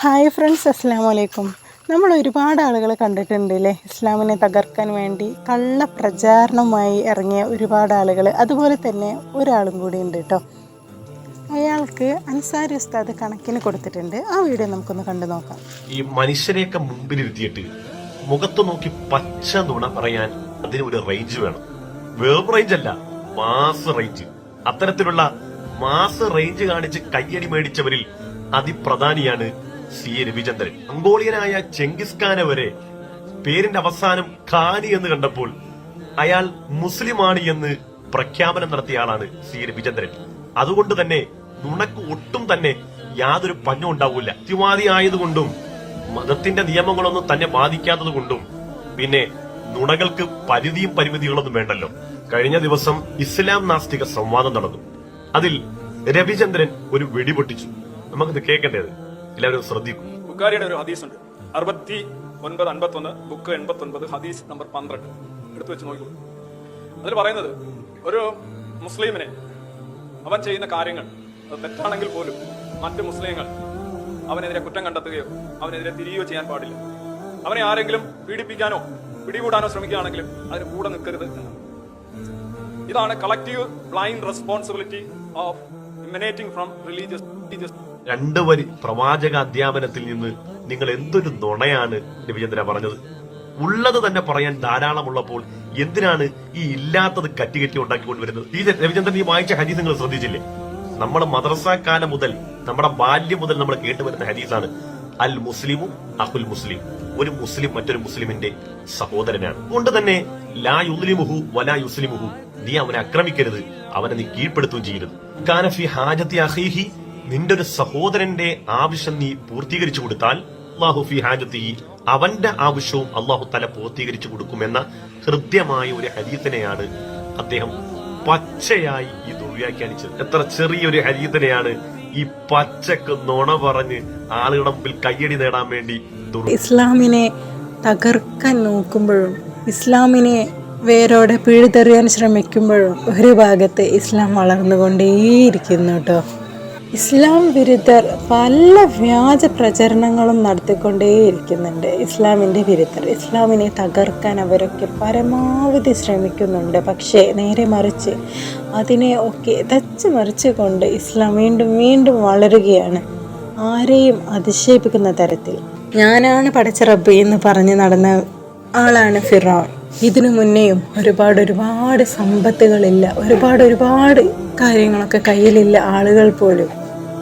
Hi friends അസ്സാം വലൈക്കും നമ്മൾ ഒരുപാട് ആളുകൾ കണ്ടിട്ടുണ്ട് അല്ലേ ഇസ്ലാമിനെ തകർക്കാൻ വേണ്ടി കള്ള പ്രചാരണമായി ഇറങ്ങിയ ഒരുപാട് ആളുകൾ അതുപോലെ തന്നെ ഒരാളും കൂടി ഉണ്ട് കേട്ടോ അയാൾക്ക് അൻസാരി ഉസ്താദ് കണക്കിന് കൊടുത്തിട്ടുണ്ട്. ആ വീഡിയോ നമുക്കൊന്ന് കണ്ടു നോക്കാം. ഈ മനുഷ്യരെയൊക്കെ മുമ്പിലിരുത്തിയിട്ട് മുഖത്ത് നോക്കി പച്ച നുണ പറയാൻ അതിന് ഒരു റേഞ്ച് വേണം. വേവ് റേഞ്ച് അല്ല മാസ് റേഞ്ച് അത്തരത്തിലുള്ള മാസ് റേഞ്ച് കാണിച്ച് കയ്യടി മേടിച്ചവരിൽ അതിപ്രധാനിയാണ് സി എ രവിചന്ദ്രൻ. മംഗോളിയനായ ചെങ്കിസ് ഖാനെ വരെ പേരിന്റെ അവസാനം ഖാനി എന്ന് കണ്ടപ്പോൾ അയാൾ മുസ്ലിമാണ് എന്ന് പ്രഖ്യാപനം നടത്തിയ ആളാണ് സി രവിചന്ദ്രൻ. അതുകൊണ്ട് തന്നെ നുണക്ക് ഒട്ടും തന്നെ യാതൊരു പഞ്ഞും ഉണ്ടാവില്ല. യുക്തിവാദി ആയതുകൊണ്ടും മതത്തിന്റെ നിയമങ്ങളൊന്നും തന്നെ ബാധിക്കാത്തത് കൊണ്ടും പിന്നെ നുണകൾക്ക് പരിധിയും പരിമിതികളൊന്നും വേണ്ടല്ലോ. കഴിഞ്ഞ ദിവസം ഇസ്ലാം നാസ്തിക സംവാദം നടന്നു. അതിൽ രവിചന്ദ്രൻ ഒരു വെടിപൊട്ടിച്ചു. നമുക്കിത് കേൾക്കേണ്ടത്. എല്ലാവരും ശ്രദ്ധിക്കും. ബുക്കാരിയുടെ ഒരു ഹദീസ് ഉണ്ട് അറുപത്തി ഒൻപത് അൻപത്തൊന്ന് ബുക്ക് എൺപത്തി ഒൻപത് ഹദീസ് നമ്പർ പന്ത്രണ്ട്. എടുത്തു വെച്ച് നോക്കൂ അതിൽ പറയുന്നത് ഒരു മുസ്ലിമിനെ അവൻ ചെയ്യുന്ന കാര്യങ്ങൾ അത് തെറ്റാണെങ്കിൽ പോലും മറ്റ് മുസ്ലിങ്ങൾ അവനെതിരെ കുറ്റം കണ്ടെത്തുകയോ അവനെതിരെ തിരികെയോ ചെയ്യാൻ പാടില്ല. അവനെ ആരെങ്കിലും പീഡിപ്പിക്കാനോ പിടികൂടാനോ ശ്രമിക്കുകയാണെങ്കിലും അതിന് കൂടെ നിൽക്കരുത് ഇതാണ് collective blind responsibility of emanating from religious religious രണ്ടു വരി പ്രവാചക അധ്യാപനത്തിൽ നിന്ന് നിങ്ങൾ എന്തൊരു നുണയാണ് രവിചന്ദ്ര പറഞ്ഞത്? ഉള്ളത് തന്നെ പറയാൻ ധാരാളമുള്ളപ്പോൾ എന്തിനാണ് ഈ ഇല്ലാത്തത് കറ്റികറ്റി ഉണ്ടാക്കിക്കൊണ്ടുവരുന്നത്? ഈ രവിചന്ദ്രൻ ഈ വായിച്ച ഹരീസ് നിങ്ങൾ ശ്രദ്ധിച്ചില്ലേ? നമ്മുടെ മദ്രസ കാലം മുതൽ നമ്മുടെ ബാല്യം മുതൽ നമ്മൾ കേട്ടുവരുന്ന ഹരീസാണ് അൽ മുസ്ലിമു അഹുൽ മുസ്ലിം. ഒരു മുസ്ലിം മറ്റൊരു മുസ്ലിമിന്റെ സഹോദരനാണ്. അതുകൊണ്ട് തന്നെ ലാ യുസ്ലിമുഹു വലാ യുസ്ലിമുഹു. നീ അവനെ ആക്രമിക്കരുത്. അവനെ നീ കീഴ്പ്പെടുത്തുകയും ചെയ്യരുത്. നിന്റെ ഒരു സഹോദരന്റെ ആവശ്യം നീ പൂർത്തീകരിച്ചു കൊടുത്താൽ അള്ളാഹു ഫി ഹാജത്തി അവന്റെ ആവശ്യവും അള്ളാഹു തല പൂർത്തീകരിച്ചു കൊടുക്കുമെന്ന ഹൃദ്യമായ ഒരു ഹരീതനെയാണ് അദ്ദേഹം പച്ചയായി ഈ ദുർവ്യാഖ്യാനിച്ചത്. എത്ര ചെറിയൊരു ഹരീതനെയാണ് ഈ പച്ചക്ക് നുണ പറഞ്ഞ് ആളുകളുടെ മുമ്പിൽ കയ്യടി നേടാൻ വേണ്ടി ഇസ്ലാമിനെ തകർക്കാൻ നോക്കുമ്പോഴും ഇസ്ലാമിനെ വേരോടെ പിഴുതെറിയാൻ ശ്രമിക്കുമ്പോഴും ഒരു ഭാഗത്ത് ഇസ്ലാം വളർന്നുകൊണ്ടേയിരിക്കുന്നു കേട്ടോ ഇസ്ലാം വിരുദ്ധർ പല വ്യാജ പ്രചരണങ്ങളും നടത്തിക്കൊണ്ടേയിരിക്കുന്നുണ്ട്. ഇസ്ലാമിന്റെ വിരുദ്ധർ. ഇസ്ലാമിനെ തകർക്കാൻ അവരൊക്കെ പരമാവധി ശ്രമിക്കുന്നുണ്ട്. പക്ഷേ നേരെ മറിച്ച് അതിനെ ഒക്കെ തച്ച് മറിച്ചുകൊണ്ട് ഇസ്ലാം വീണ്ടും വീണ്ടും വളരുകയാണ് ആരെയും അതിശയിപ്പിക്കുന്ന തരത്തിൽ. ഞാനാണ് പഠിച്ച റബ്ബി എന്ന് പറഞ്ഞ് നടന്ന ആളാണ് ഫിറോൻ. ഇതിനു മുന്നേയും ഒരുപാട് ഒരുപാട് സമ്പത്തുകളില്ല ഒരുപാട് ഒരുപാട് കാര്യങ്ങളൊക്കെ കയ്യിലില്ല ആളുകൾ പോലും.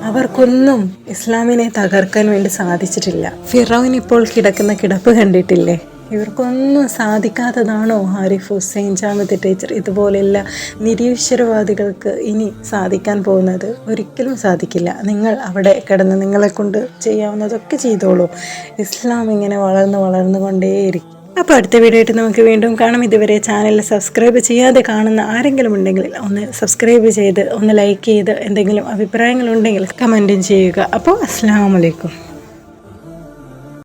അവർക്കൊന്നും ഇസ്ലാമിനെ തകർക്കാൻ വേണ്ടി സാധിച്ചിട്ടില്ല. ഫിറോൻ ഇപ്പോൾ കിടക്കുന്ന കിടപ്പ് കണ്ടിട്ടില്ലേ? ഇവർക്കൊന്നും സാധിക്കാത്തതാണോ ഹാരിഫ് ഹുസൈൻ ജാമത്ത് ടീച്ചർ ഇതുപോലെയുള്ള നിരീശ്വരവാദികൾക്ക് ഇനി സാധിക്കാൻ പോകുന്നത്? ഒരിക്കലും സാധിക്കില്ല. നിങ്ങൾ അവിടെ കിടന്ന് നിങ്ങളെ കൊണ്ട് ചെയ്യാവുന്നതൊക്കെ ചെയ്തോളൂ. ഇസ്ലാം ഇങ്ങനെ വളർന്ന് വളർന്നുകൊണ്ടേയിരിക്കും. അപ്പോൾ അടുത്ത വീഡിയോ ആയിട്ട് നമുക്ക് വീണ്ടും കാണാം. ഇതുവരെ ചാനൽ സബ്സ്ക്രൈബ് ചെയ്യാതെ കാണുന്ന ആരെങ്കിലും ഉണ്ടെങ്കിൽ ഒന്ന് സബ്സ്ക്രൈബ് ചെയ്ത് ഒന്ന് ലൈക്ക് ചെയ്ത് എന്തെങ്കിലും അഭിപ്രായങ്ങളുണ്ടെങ്കിൽ കമന്റും ചെയ്യുക. അപ്പോൾ അസ്സാം വലൈക്കും